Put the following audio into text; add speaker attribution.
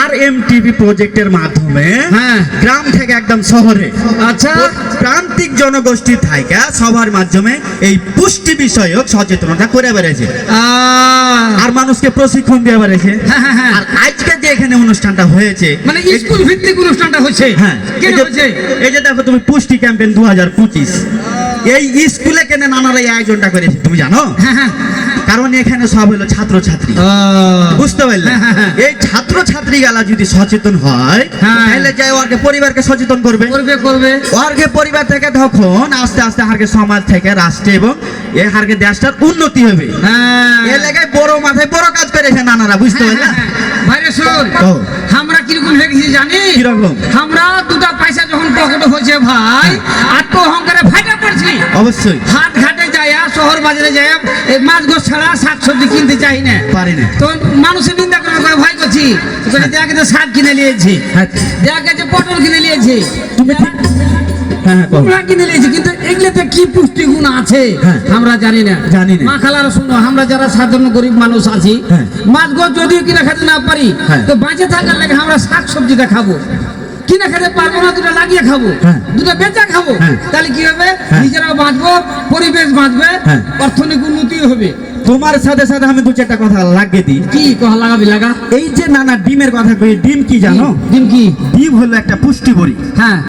Speaker 1: আর M TV প্রজেক্টের মাধ্যমে
Speaker 2: হ্যাঁ।
Speaker 1: গ্রাম থেকে একদম শহরে
Speaker 2: আচ্ছা।
Speaker 1: প্রান্তিক জনগোষ্ঠী থেকে সবার মাধ্যমে এই পুষ্টি বিষয়ক সচেতনতা করে বেড়েছে আর মানুষকে প্রশিক্ষণ দিয়ে বেড়েছে
Speaker 2: হ্যাঁ, হ্যাঁ।
Speaker 1: আর আজকে যে এখানে অনুষ্ঠানটা হয়েছে
Speaker 2: মানে স্কুল ভিত্তিক অনুষ্ঠানটা হয়েছে?
Speaker 1: হ্যাঁ এই যে- এই যে দেখো তুমি পুষ্টি ক্যাম্পেইন দু হাজার পঁচিশ। এই স্কুলে কেন নানারা এই আয়োজনটা করেছে তুমি জানো?
Speaker 2: হ্যাঁ হ্যাঁ।
Speaker 1: কারণ এখানে সব হলো ছাত্রছাত্রী। বুঝতে পারলে?
Speaker 2: হ্যাঁ।
Speaker 1: এই ছাত্র ছাত্রী গেলা যদি সচেতন হয়। তাহলে যাই ওরকে পরিবারকে সচেতন করবে।
Speaker 2: করবে করবে।
Speaker 1: ওরকে পরিবার থেকে তখন আস্তে আস্তে হারকে সমাজ থেকে রাষ্ট্রে এবং এ হারকে দেশটার উন্নতি হবে।
Speaker 2: হ্যাঁ।
Speaker 1: এ লেগে বড় মাথায় বড় কাজ করেছে নানারা বুঝতে পারলে?
Speaker 2: ভাইরে শোন। আমরা কীরকম হয়ে গেছি জানি
Speaker 1: কীরকম?
Speaker 2: আমরা দুটা পয়সা যখন পকেটে হয়েছে ভাই
Speaker 1: অবশ্যই।
Speaker 2: হাট ঘাটে যাইয়া শহর বাজারে যাইয়া এই মাছ গোছ ছাড়া শাক সবজি কিনতে চাই না।
Speaker 1: পারি না।
Speaker 2: তো মানুষের নিন্দা করে ভাই করছি। দেখে তো শাক কিনে নিয়েছি।
Speaker 1: হ্যাঁ।
Speaker 2: দেখে যে পটল কিনে নিয়েছি।
Speaker 1: তুমি হ্যাঁ হ্যাঁ
Speaker 2: কিনে নিয়েছি কিন্তু এগুলোতে কি পুষ্টিগুণ আছে?
Speaker 1: হ্যাঁ।
Speaker 2: আমরা জানি না।
Speaker 1: জানি না।
Speaker 2: মা খালার শুনো আমরা যারা সাধারণ গরিব মানুষ আছি
Speaker 1: হ্যাঁ।
Speaker 2: মাছ গোছ যদিও কিনে খেতে না পারি
Speaker 1: হ্যাঁ।
Speaker 2: তো বাঁচে থাকার লাগে আমরা শাক সবজিটা খাব। কিনে খেতে পারব না দুটো লাগিয়ে খাব।
Speaker 1: হ্যাঁ।
Speaker 2: দুটো বেচা খাব।
Speaker 1: হ্যাঁ।
Speaker 2: তাহলে কি হবে?
Speaker 1: হ্যাঁ।
Speaker 2: নিজেরাও বাঁচবো পরিবেশ বাঁচবে। অর্থনৈতিক উন্নতি হবে।
Speaker 1: তোমার সাথে সাথে আমি দু চারটা কথা লাগিয়ে দিই।
Speaker 2: কি কথা লাগাবি লাগা?
Speaker 1: এই যে নানা ডিমের কথা কই ডিম কি জানো?
Speaker 2: ডিম কি?
Speaker 1: ডিম হলো একটা পুষ্টি বড়ি
Speaker 2: হ্যাঁ।